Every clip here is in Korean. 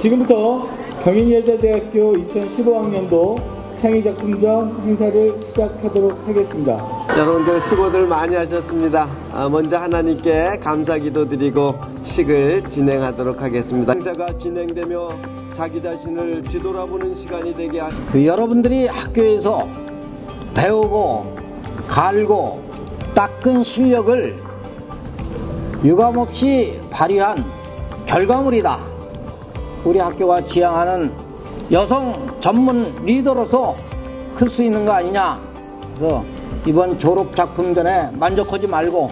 지금부터 경인여자대학교 2015학년도 창의작품전 행사를 시작하도록 하겠습니다. 여러분들 수고들 많이 하셨습니다. 아, 먼저 하나님께 감사기도 드리고 식을 진행하도록 하겠습니다. 행사가 진행되며 자기 자신을 뒤돌아보는 시간이 되게 하시 그 여러분들이 학교에서 배우고 갈고 닦은 실력을 유감없이 발휘한 결과물이다. 우리 학교가 지향하는 여성 전문 리더로서 클 수 있는 거 아니냐. 그래서 이번 졸업 작품 전에 만족하지 말고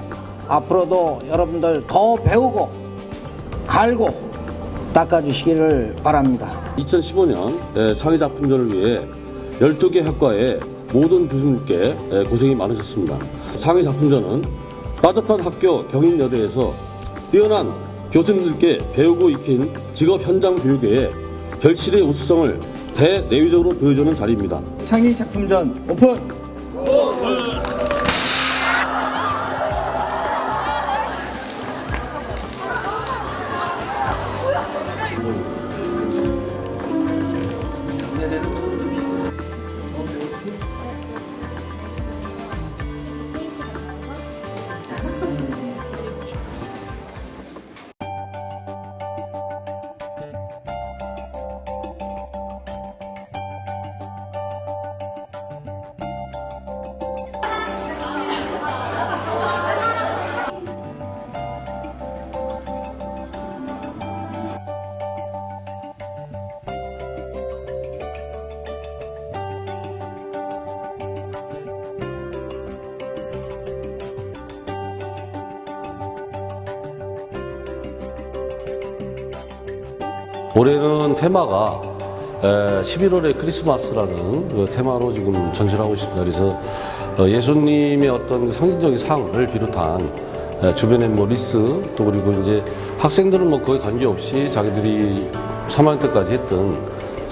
앞으로도 여러분들 더 배우고 갈고 닦아주시기를 바랍니다. 2015년 창의작품전을 위해 12개 학과의 모든 교수님께 에, 고생이 많으셨습니다. 창의작품전은 따뜻한 학교 경인여대에서 뛰어난 교수님들께 배우고 익힌 직업 현장 교육의 결실의 우수성을 대내외적으로 보여주는 자리입니다. 창의 작품전 오픈! 올해는 테마가 11월의 크리스마스라는 그 테마로 지금 전시를 하고 있습니다. 그래서 어, 예수님의 어떤 그 상징적인 상을 비롯한 에, 주변의 뭐 리스 또 그리고 이제 학생들은 뭐 거의 관계없이 자기들이 3학년 때까지 했던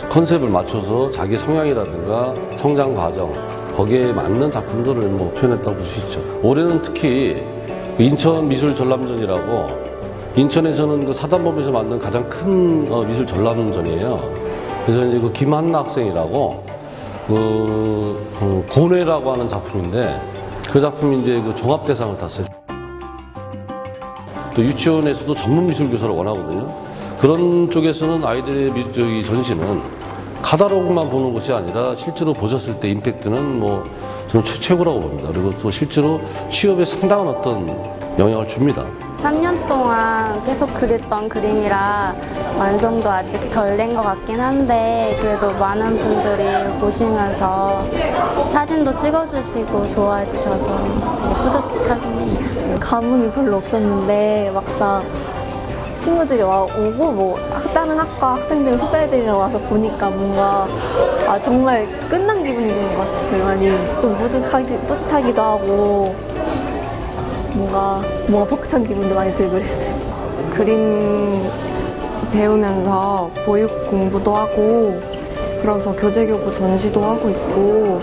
컨셉을 맞춰서 자기 성향이라든가 성장 과정 거기에 맞는 작품들을 뭐 표현했다고 볼 수 있죠. 올해는 특히 인천 미술 전람전이라고 인천에서는 그 사단법에서 만든 가장 큰 어, 미술 전람전이에요. 그래서 이제 그 김한나 학생이라고 그 어, 고뇌라고 하는 작품인데 그 작품이 이제 그 종합대상을 탔어요. 또 유치원에서도 전문 미술 교사를 원하거든요. 그런 쪽에서는 아이들의 미- 저기 전시는 카다로그만 보는 것이 아니라 실제로 보셨을 때 임팩트는 뭐 저는 최, 최고라고 봅니다. 그리고 또 실제로 취업에 상당한 어떤 영향을 줍니다. 3년 동안 계속 그렸던 그림이라 완성도 아직 덜 된 것 같긴 한데 그래도 많은 분들이 보시면서 사진도 찍어주시고 좋아해 주셔서 뿌듯하긴 해요. 감흥이 별로 없었는데 막상 친구들이 와 오고 뭐 학- 다른 학과 학생들 후배들이랑 와서 보니까 뭔가 아 정말 끝난 기분이 드는 것 같았어요. 많이 좀 뿌듯하기, 뿌듯하기도 하고 뭔가 뭔가 벅찬 기분도 많이 들고 그랬어요. 그림 배우면서 보육 공부도 하고 그래서 교재교구 전시도 하고 있고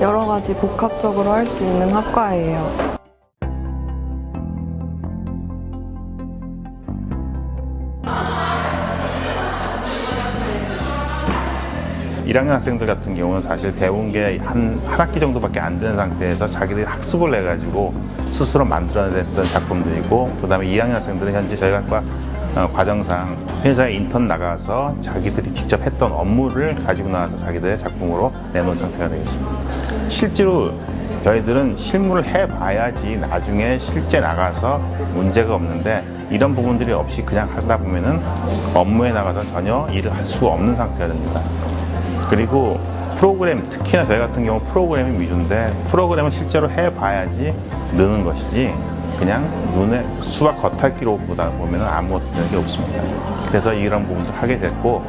여러 가지 복합적으로 할 수 있는 학과예요. 1학년 학생들 같은 경우는 사실 배운 게 한 한 학기 정도밖에 안 되는 상태에서 자기들이 학습을 해가지고 스스로 만들어냈던 작품들이고 그다음에 2학년 학생들은 현재 저희 학과 어, 과정상 회사에 인턴 나가서 자기들이 직접 했던 업무를 가지고 나와서 자기들의 작품으로 내놓은 상태가 되겠습니다. 실제로 저희들은 실무를 해봐야지 나중에 실제 나가서 문제가 없는데 이런 부분들이 없이 그냥 하다 보면은 업무에 나가서 전혀 일을 할 수 없는 상태가 됩니다. 그리고 프로그램, 특히나 저희 같은 경우 프로그램이 위주인데 프로그램은 실제로 해봐야지 느는 것이지 그냥 눈에 수학 겉핥기로 보다 보면 아무것도 되는 게 없습니다. 그래서 이런 부분도 하게 됐고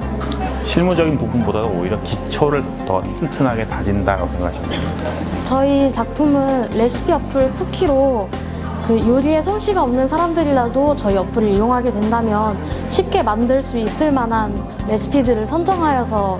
실무적인 부분보다도 오히려 기초를 더 튼튼하게 다진다고 생각하시면 됩니다. 저희 작품은 레시피 어플 쿠키로 그 요리에 솜씨가 없는 사람들이라도 저희 어플을 이용하게 된다면 쉽게 만들 수 있을 만한 레시피들을 선정하여서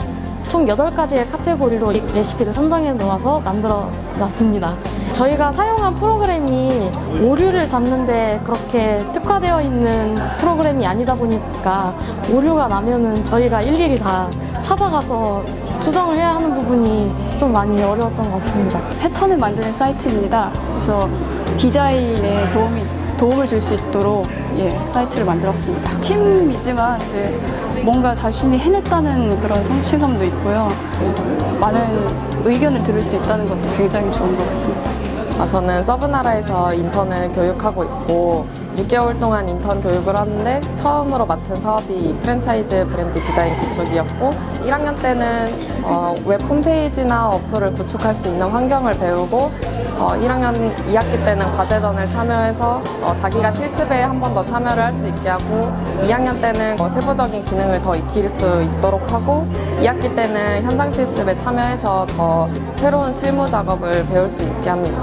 총 8가지의 카테고리로 이 레시피를 선정해 놓아서 만들어 놨습니다. 저희가 사용한 프로그램이 오류를 잡는데 그렇게 특화되어 있는 프로그램이 아니다 보니까 오류가 나면은 저희가 일일이 다 찾아가서 수정을 해야 하는 부분이 좀 많이 어려웠던 것 같습니다. 패턴을 만드는 사이트입니다. 그래서 디자인에 도움이 도움을 줄 수 있도록 예, 사이트를 만들었습니다. 팀이지만 이제 뭔가 자신이 해냈다는 그런 성취감도 있고요. 예, 많은 의견을 들을 수 있다는 것도 굉장히 좋은 것 같습니다. 아, 저는 서브나라에서 인턴을 교육하고 있고 6개월 동안 인턴 교육을 하는데 처음으로 맡은 사업이 프랜차이즈 브랜드 디자인 기축이었고 1학년 때는 어, 웹 홈페이지나 어플을 구축할 수 있는 환경을 배우고 어, 1학년 2학기 때는 과제전을 참여해서 어, 자기가 실습에 한 번 더 참여를 할 수 있게 하고 2학년 때는 어, 세부적인 기능을 더 익힐 수 있도록 하고 2학기 때는 현장 실습에 참여해서 더 새로운 실무 작업을 배울 수 있게 합니다.